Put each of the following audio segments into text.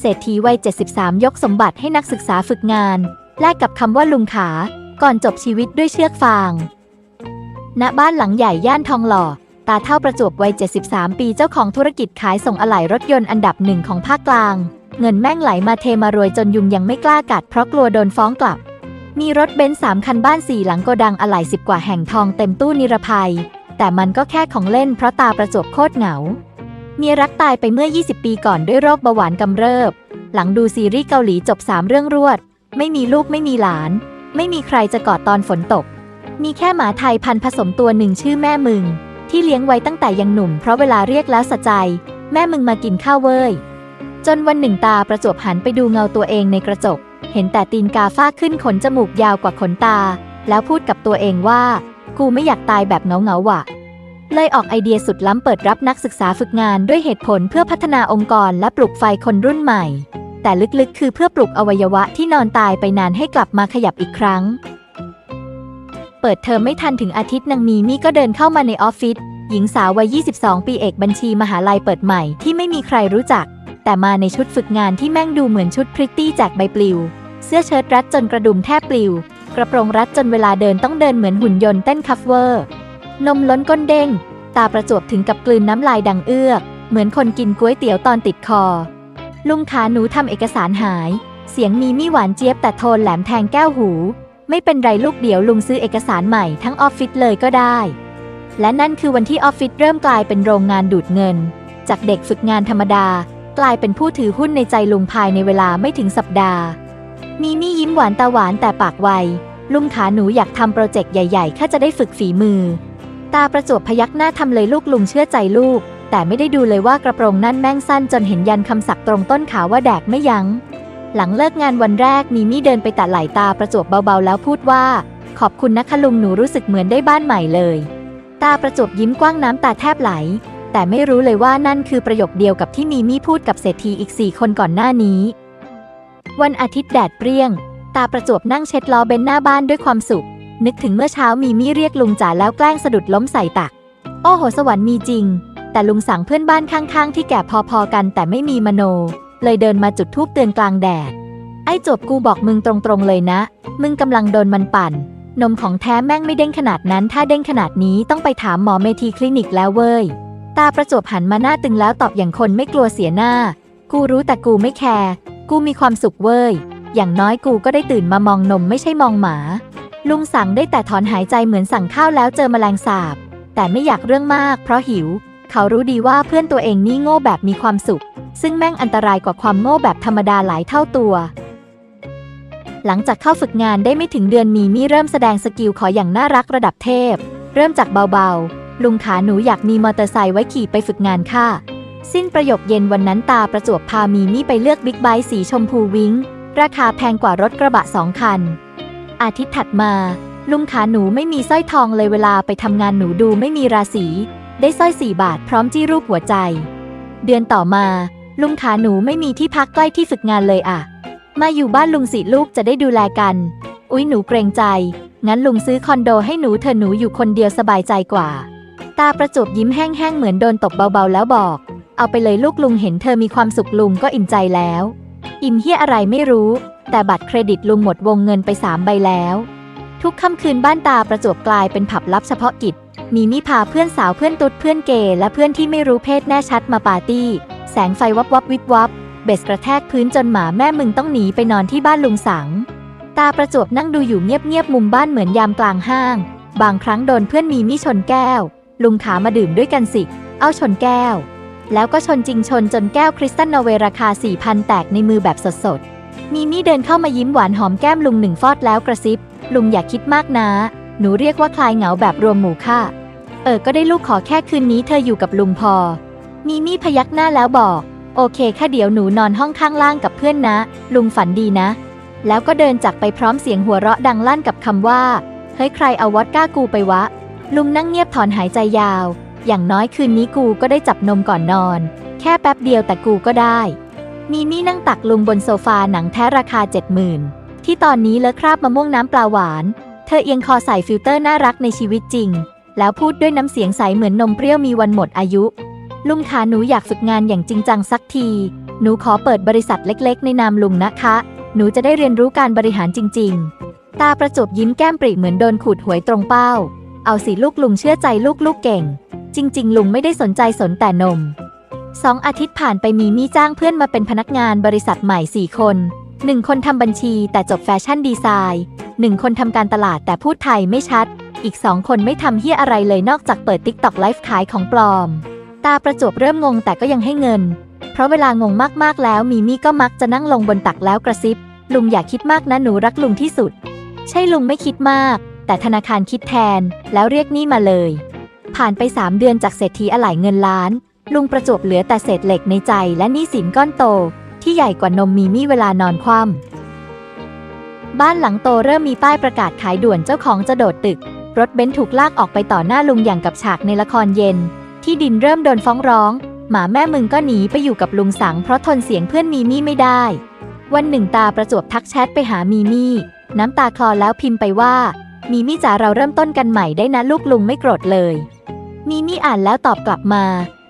เศรษฐีวัย 73 ยกสมบัติให้นักศึกษาฝึกงาน แลกกับคำว่าลุงขา ก่อนจบชีวิตด้วยเชือกฟาง ณ บ้านหลังใหญ่ย่านทองหล่อ ตาเท่าประจวบวัย 73 ปีเจ้าของธุรกิจขายส่งอะไหล่รถยนต์อันดับหนึ่งของภาคกลาง เงินแม่งไหลมาเทมารวยจนยุงยังไม่กล้ากัดเพราะกลัวโดนฟ้องกลับ มีรถเบนซ์สามคันบ้านสี่หลังโกดังอะไหล่สิบกว่าแห่งทองเต็มตู้นิรภัย แต่มันก็แค่ของเล่นเพราะตาประจวบโคตรเหงา เมียรักตายไปเมื่อ 20 ปีก่อนด้วยโรคเบาหวานกำเริบ หลังดูซีรีส์เกาหลีจบ 3 เรื่องรวด ไม่มีลูกไม่มีหลาน ไม่มีใครจะกอดตอนฝนตก มีแค่หมาไทยพันผสมตัวหนึ่งชื่อแม่มึง ที่เลี้ยงไว้ตั้งแต่ยังหนุ่มเพราะเวลาเรียกแล้วสะใจ แม่มึงมากินข้าวเว้ย จนวันหนึ่งตาประจวบหันไปดูเงาตัวเองในกระจก เห็นแต่ตีนกาฟ้าขึ้นขนจมูกยาวกว่าขนตา แล้วพูดกับตัวเองว่า กูไม่อยากตายแบบเงาเงาว่ะ เลยออกไอเดียสุดล้ำเปิดรับนักศึกษาฝึกงานด้วยเหตุผลเพื่อพัฒนาองค์กรและปลุกไฟคนรุ่นใหม่ แต่ลึกๆ คือเพื่อปลุกอวัยวะที่นอนตายไปนานให้กลับมาขยับอีกครั้ง เปิดเทอมไม่ทันถึงอาทิตย์นางมีมี่ก็เดินเข้ามาในออฟฟิศหญิงสาววัย 22 ปีเอกบัญชีมหาลัยเปิดใหม่ที่ไม่มีใครรู้จัก แต่มาในชุดฝึกงานที่แม่งดูเหมือนชุดพริตตี้แจกใบปลิว เสื้อเชิ้ตรัดจนกระดุมแทบปลิว กระโปรงรัดจนเวลาเดินต้องเดินเหมือนหุ่นยนต์เต้นคัฟเวอร์ นมล้นก้นเด้ง ตาประจวบถึงกับกลืนน้ำลายดังเอื้อก เหมือนคนกินก๋วยเตี๋ยวตอนติดคอ ลุงขาหนูทำเอกสารหาย เสียงมีมี่หวานเจี๊ยบแต่โทนแหลมแทงแก้วหู ไม่เป็นไรลูกเดี๋ยวลุงซื้อเอกสารใหม่ทั้งออฟฟิศเลยก็ได้ และนั่นคือวันที่ออฟฟิศเริ่มกลายเป็นโรงงานดูดเงิน จากเด็กฝึกงานธรรมดา กลายเป็นผู้ถือหุ้นในใจลุงภายในเวลาไม่ถึงสัปดาห์ มีมี่ยิ้มหวานตาหวานแต่ปากไวลุงขาหนูอยากทำโปรเจกต์ใหญ่ๆแค่จะได้ฝึกฝีมือ ตาประจวบพยักหน้าทำเลยลูกลุงเชื่อใจลูก แต่ไม่ได้ดูเลยว่ากระโปรงนั่นแม่งสั้นจนเห็นยันคำสักตรงต้นขาว่าแดกไม่ยัง้ง หลังเลิกงานวันแรกมีมี่เดินไปตัดไหล่ตาประจวบเบาๆ แล้วพูดว่า ขอบคุณนะคะลุงหนูรู้สึกเหมือนได้บ้านใหม่เลย ตาประจวบยิ้มกว้างน้ำตาแทบไหล แต่ไม่รู้เลยว่านั่นคือประโยคเดียวกับที่มีมี่พูดกับเศรษฐีอีกสี่คนก่อนหน้านี้ วันอาทิตย์แดดเปรี้ยง ตาประจวบนั่งเช็ดล้อเบนหน้าบ้านด้วยความสุข นึกถึงเมื่อเช้ามีมี่เรียกลุงจ๋าแล้วแกล้งสะดุดล้มใส่ตัก โอ้โหสวรรค์มีจริง แต่ลุงสั่งเพื่อนบ้านข้างๆ ที่แก่พอๆกันแต่ไม่มีมโน เลยเดินมาจุดทูบเตือนกลางแดด ไอ้จบกูบอกมึงตรงๆเลยนะ มึงกำลังโดนมันปั่น นมของแท้แม่งไม่เด้งขนาดนั้น ถ้าเด้งขนาดนี้ต้องไปถามหมอเมทีคลินิกแล้วเว้ย ตาประจวบหันมาหน้าตึงแล้วตอบอย่างคนไม่กลัวเสียหน้า กูรู้แต่กูไม่แคร์ กูมีความสุขเว้ย อย่างน้อยกูก็ได้ตื่นมามองนมไม่ใช่มองหมา ลุงสั่งได้แต่ถอนหายใจเหมือนสั่งข้าวแล้วเจอแมลงสาบ แต่ไม่อยากเรื่องมากเพราะหิว เขารู้ดีว่าเพื่อนตัวเองนี่โง่แบบมีความสุข ซึ่งแม่งอันตรายกว่าความโง่แบบธรรมดาหลายเท่าตัว หลังจากเข้าฝึกงานได้ไม่ถึงเดือนมีมี่เริ่มแสดงสกิลขออย่างน่ารักระดับเทพ เริ่มจากเบาๆ ลุงขาหนูอยากมีมอเตอร์ไซค์ไว้ขี่ไปฝึกงานค่ะ สิ้นประโยคเย็นวันนั้นตาประจวบพามีมี่ไปเลือกบิ๊กไบค์สีชมพูวิ้งราคาแพงกว่ารถกระบะสองคัน อาทิตย์ถัดมา ลุงขาหนูไม่มีสร้อยทองเลยเวลาไปทำงานหนูดูไม่มีราศีได้สร้อยสี่บาทพร้อมจี้รูปหัวใจ เดือนต่อมา ลุงขาหนูไม่มีที่พักใกล้ที่ฝึกงานเลยอะมาอยู่บ้านลุงสิลูกจะได้ดูแลกัน อุ๊ยหนูเกรงใจ งั้นลุงซื้อคอนโดให้หนูเธอหนูอยู่คนเดียวสบายใจกว่า ตาประจบยิ้มแห้งๆเหมือนโดนตบเบาๆแล้วบอก เอาไปเลยลูกลุงเห็นเธอมีความสุขลุงก็อิ่มใจแล้ว อิ่มเฮียอะไรไม่รู้ แต่บัตรเครดิตลุงหมดวงเงินไปสามใบแล้ว ทุกค่ำคืนบ้านตาประจวบกลายเป็นผับลับเฉพาะกิจ มีมิพาเพื่อนสาวเพื่อนตุ๊ดเพื่อนเกย์และเพื่อนที่ไม่รู้เพศแน่ชัดมาปาร์ตี้ แสงไฟวับวับวิบวับ เบสกระแทกพื้นจนหมาแม่มึงต้องหนีไปนอนที่บ้านลุงสัง ตาประจวบนั่งดูอยู่เงียบๆมุมบ้านเหมือนยามกลางห้าง บางครั้งโดนเพื่อนมีมิชนแก้ว ลุงขามาดื่มด้วยกันสิ เอาชนแก้ว แล้วก็ชนจริงชนจนแก้วคริสตัลนอเวราคา4,000แตกในมือแบบสดๆ มีมี่เดินเข้ามายิ้มหวานหอมแก้มลุงหนึ่งฟอดแล้วกระซิบ ลุงอย่าคิดมากนะ หนูเรียกว่าคลายเหงาแบบรวมหมู่ค่ะ เออ ก็ได้ลูกขอแค่คืนนี้เธออยู่กับลุงพอ มีมี่พยักหน้าแล้วบอก โอเคแค่เดี๋ยวหนูนอนห้องข้างล่างกับเพื่อนนะ ลุงฝันดีนะ แล้วก็เดินจากไปพร้อมเสียงหัวเราะดังลั่นกับคำว่า เฮ้ยใครเอาวอดก้ากูไปวะ ลุงนั่งเงียบถอนหายใจยาว อย่างน้อยคืนนี้กูก็ได้จับนมก่อนนอน แค่แป๊บเดียวแต่กูก็ได้ มีมี่นั่งตักลุงบนโซฟาหนังแท้ราคา 70,000 ที่ตอนนี้เลอะคราบมะม่วงน้ำปลาหวาน เธอเอียงคอใส่ฟิลเตอร์น่ารักในชีวิตจริง แล้วพูดด้วยน้ำเสียงใสเหมือนนมเปรี้ยวมีวันหมดอายุ ลุงขาหนูอยากฝึกงานอย่างจริงจังสักที หนูขอเปิดบริษัทเล็ก ๆ ในนามลุงนะคะ หนูจะได้เรียนรู้การบริหารจริง ๆ ตาประจบยิ้มแก้มปริเหมือนโดนขูดหวยตรงเป้า เอาสิลูกลุงเชื่อใจลูกลูกเก่ง จริง ๆ ลุงไม่ได้สนใจสนแต่นม สองอาทิตย์ผ่านไปมีมี่จ้างเพื่อนมาเป็นพนักงานบริษัทใหม่ 4 คนหนึ่งคนทำบัญชีแต่จบแฟชั่นดีไซน์หนึ่งคนทำการตลาดแต่พูดไทยไม่ชัด อีกสองคนไม่ทำเฮียอะไรเลยนอกจากเปิดติ๊กต็อกไลฟ์ขายของปลอม ตาประจวบเริ่มงงแต่ก็ยังให้เงิน เพราะเวลางงมากๆแล้วมีมี่ก็มักจะนั่งลงบนตักแล้วกระซิบ ลุงอย่าคิดมากนะหนูรักลุงที่สุด ใช่ลุงไม่คิดมาก แต่ธนาคารคิดแทนแล้วเรียกหนี้มาเลย ผ่านไป 3 เดือนจากเศรษฐีอะไหล่เงินล้าน ลุงประจวบเหลือแต่เศษเหล็กในใจและหนี้สินก้อนโต ที่ใหญ่กว่านมมีมี่เวลานอนคว่ำบ้านหลังโตเริ่มมีป้ายประกาศขายด่วนเจ้าของจะโดดตึก รถเบนซ์ถูกลากออกไปต่อหน้าลุงอย่างกับฉากในละครเย็น ที่ดินเริ่มโดนฟ้องร้อง หมาแม่มึงก็หนีไปอยู่กับลุงสังเพราะทนเสียงเพื่อนมีมี่ไม่ได้ วันหนึ่งตาประจวบทักแชทไปหามีมี่ น้ำตาคลอแล้วพิมพ์ไปว่า มีมี่จ๋าเราเริ่มต้นกันใหม่ได้นะลูกลุงไม่โกรธเลย มีมี่อ่านแล้วตอบกลับมา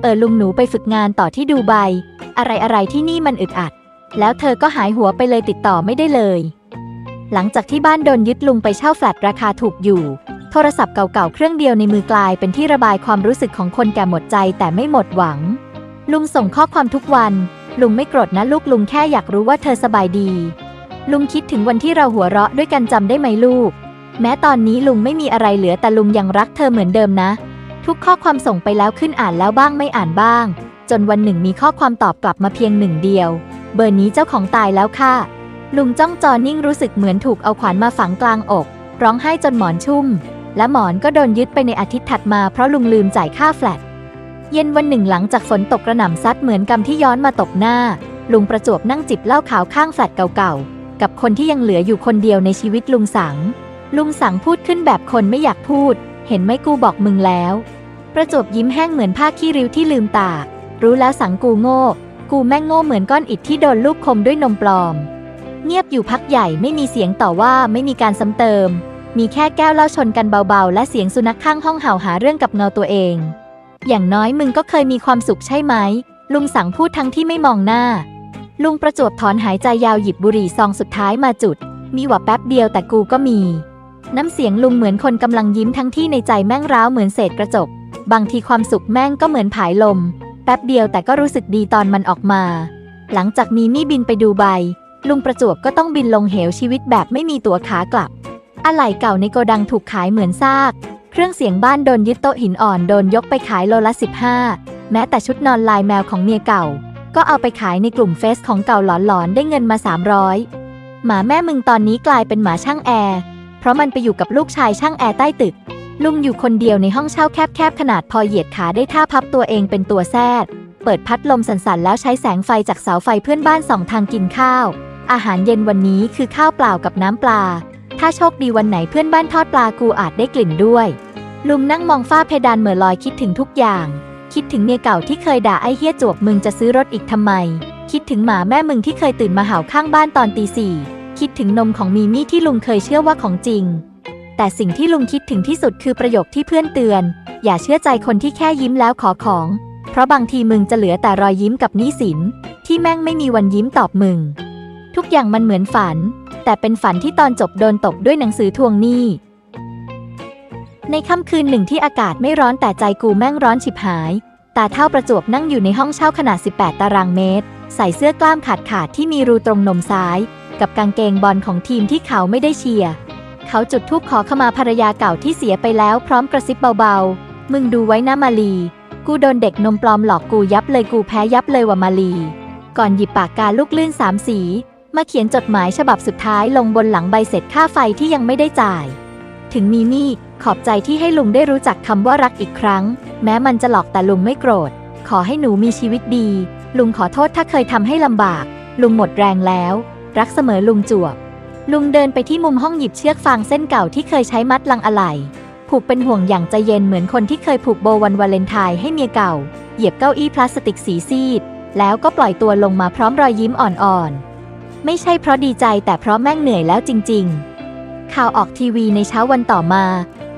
เออลุงหนูไปฝึกงานต่อที่ดูไบอะไรอะไรที่นี่มันอึดอัด แล้วเธอก็หายหัวไปเลยติดต่อไม่ได้เลย หลังจากที่บ้านโดนยึดลุงไปเช่าแฟลตราคาถูกอยู่ โทรศัพท์เก่าๆเครื่องเดียวในมือกลายเป็นที่ระบายความรู้สึกของคนแก่หมดใจแต่ไม่หมดหวัง ลุงส่งข้อความทุกวัน ลุงไม่โกรธนะลูกลุงแค่อยากรู้ว่าเธอสบายดี ลุงคิดถึงวันที่เราหัวเราะด้วยกันจำได้ไหมลูก แม้ตอนนี้ลุงไม่มีอะไรเหลือแต่ลุงยังรักเธอเหมือนเดิมนะ ทุกข้อความส่งไปแล้วขึ้นอ่านแล้วบ้างไม่อ่านบ้าง จนวันหนึ่งมีข้อความตอบกลับมาเพียงหนึ่งเดียว เบอร์นี้เจ้าของตายแล้วค่ะ ลุงจ้องจอนิ่งรู้สึกเหมือนถูกเอาขวานมาฝังกลางอก ร้องไห้จนหมอนชุ่ม และหมอนก็โดนยึดไปในอาทิตย์ถัดมาเพราะลุงลืมจ่ายค่าแฟลตเย็นวันหนึ่งหลังจากฝนตกกระหน่ำซัดเหมือนกำที่ย้อนมาตกหน้า ลุงประจวบนั่งจิบเหล้าขาวข้างแฟลตเก่าๆ กับคนที่ยังเหลืออยู่คนเดียวในชีวิตลุงสัง ลุงสังพูดขึ้นแบบคนไม่อยากพูด เห็นไหมกูบอกมึงแล้ว ประจบยิ้มแห้งเหมือนผ้าขี้ริ้วที่ลืมตารู้แล้วสังกูโง่ กูแม่งโง่เหมือนก้อนอิฐที่โดนลูกคมด้วยนมปลอม เงียบอยู่พักใหญ่ไม่มีเสียงต่อว่าไม่มีการซ้ำเติม มีแค่แก้วเล้าชนกันเบาๆ และเสียงสุนัขข้างห้องเห่าหาเรื่องกับเงาตัวเอง อย่างน้อยมึงก็เคยมีความสุขใช่ไหม ลุงสังพูดทั้งที่ไม่มองหน้า ลุงประจวบถอนหายใจยาวหยิบบุหรี่ซองสุดท้ายมาจุด มีหว่าแป๊บเดียวแต่กูก็มี น้ำเสียงลุงเหมือนคนกำลังยิ้มทั้งที่ในใจแม่งร้าวเหมือนเศษกระจก บางทีความสุขแม่งก็เหมือนผายลม แป๊บเดียวแต่ก็รู้สึกดีตอนมันออกมา หลังจากมีมี่บินไปดูใบ ลุงประจวบก็ต้องบินลงเหวชีวิตแบบไม่มีตัวขากลับ อะไหล่เก่าในโกดังถูกขายเหมือนซาก เครื่องเสียงบ้านโดนยึดโต๊ะหินอ่อนโดนยกไปขายโลละ 15 แม้แต่ชุดนอนลายแมวของเมียเก่า ก็เอาไปขายในกลุ่มเฟซของเก่าหลอนๆได้เงินมา 300หมาแม่มึงตอนนี้กลายเป็นหมาช่างแอร์ เพราะมันไปอยู่กับลูกชายช่างแอร์ใต้ตึก ลุงอยู่คนเดียวในห้องเช่าแคบๆขนาดพอเหยียดขาได้ท่าพับตัวเองเป็นตัวแซดเปิดพัดลมสั่นๆ แล้วใช้แสงไฟจากเสาไฟเพื่อนบ้านสองทางกินข้าว อาหารเย็นวันนี้คือข้าวเปล่ากับน้ำปลา ถ้าโชคดีวันไหนเพื่อนบ้านทอดปลากูอาจได้กลิ่นด้วย ลุงนั่งมองฝ้าเพดานเหม่อลอยคิดถึงทุกอย่าง คิดถึงเมียเก่าที่เคยด่าไอ้เฮี้ยจวบมึงจะซื้อรถอีกทำไม คิดถึงหมาแม่มึงที่เคยตื่นมาเห่าข้างบ้านตอนตีสี่ คิดถึงนมของมีมี่ที่ลุงเคยเชื่อว่าของจริง แต่สิ่งที่ลุงคิดถึงที่สุดคือประโยคที่เพื่อนเตือน อย่าเชื่อใจคนที่แค่ยิ้มแล้วขอของ เพราะบางทีมึงจะเหลือแต่รอยยิ้มกับหนี้สิน ที่แม่งไม่มีวันยิ้มตอบมึง ทุกอย่างมันเหมือนฝัน แต่เป็นฝันที่ตอนจบโดนตกด้วยหนังสือทวงหนี้ในค่ำคืนหนึ่งที่อากาศไม่ร้อนแต่ใจกูแม่งร้อนฉิบหาย ตาเท่าประจวบนั่งอยู่ในห้องเช่าขนาด 18 ตารางเมตร ใส่เสื้อกล้ามขาดขาดที่มีรูตรงนมซ้าย กับกางเกงบอลของทีมที่เขาไม่ได้เชียร์ เขาจุดธูปขอขมาภรรยาเก่าที่เสียไปแล้วพร้อมกระซิบเบาๆ มึงดูไว้นะมาลี กูโดนเด็กนมปลอมหลอกกูยับเลยกูแพ้ยับเลยว่ามาลี ก่อนหยิบปากกาลูกลื่นสามสี มาเขียนจดหมายฉบับสุดท้ายลงบนหลังใบเสร็จค่าไฟที่ยังไม่ได้จ่าย ถึงมีมี่ขอบใจที่ให้ลุงได้รู้จักคำว่ารักอีกครั้ง แม้มันจะหลอกแต่ลุงไม่โกรธ ขอให้หนูมีชีวิตดี ลุงขอโทษถ้าเคยทำให้ลำบาก ลุงหมดแรงแล้ว รักเสมอลุงจวบ ลุงเดินไปที่มุมห้องหยิบเชือกฟางเส้นเก่าที่เคยใช้มัดลังอะไหล่ผูกเป็นห่วงอย่างใจเย็นเหมือนคนที่เคยผูกโบวันวาเลนไทน์ให้เมียเก่า เหยียบเก้าอี้พลาสติกสีซีด แล้วก็ปล่อยตัวลงมาพร้อมรอยยิ้มอ่อนๆ ไม่ใช่เพราะดีใจแต่เพราะแม่งเหนื่อยแล้วจริง ๆ ข่าวออกทีวีในเช้าวันต่อมา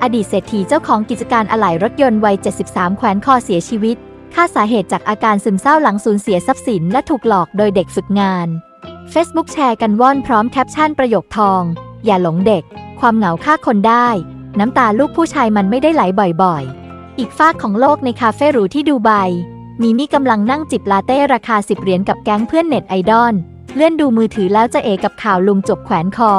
อดีตเศรษฐีเจ้าของกิจการอะไหล่รถยนต์วัย 73 แขวนคอเสียชีวิตคาดสาเหตุจากอาการซึมเศร้าหลังสูญเสียทรัพย์สินและถูกหลอกโดยเด็กฝึกงาน Facebook แชร์กันว่อนพร้อมแคปชั่นประโยคทอง อย่าหลงเด็ก ความเหงาฆ่าคนได้ น้ำตาลูกผู้ชายมันไม่ได้ไหลบ่อยๆ อีกฝากของโลกในคาเฟ่หรูที่ดูไบมีมี่กำลังนั่งจิบลาเต้ราคา 10 เหรียญกับแก๊งเพื่อนเน็ตไอดอลเลื่อนดูมือถือแล้วจะเอกับข่าวลุงจบแขวนคอ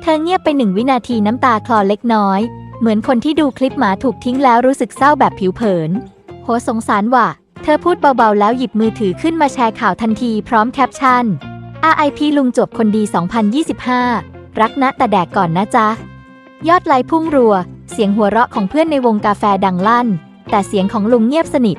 เธอเงียบไปหนึ่งวินาทีน้ำตาคลอเล็กน้อย เหมือนคนที่ดูคลิปหมาถูกทิ้งแล้วรู้สึกเศร้าแบบผิวเผิน โหสงสารว่ะ เธอพูดเบาๆแล้วหยิบมือถือขึ้นมาแชร์ข่าวทันทีพร้อมแคปชั่น RIP ลุงจบคนดี 2025 รักนะแต่แดกก่อนนะจ๊ะ ยอดไลค์พุ่งรัว เสียงหัวเราะของเพื่อนในวงกาแฟดังลั่น แต่เสียงของลุงเงียบสนิท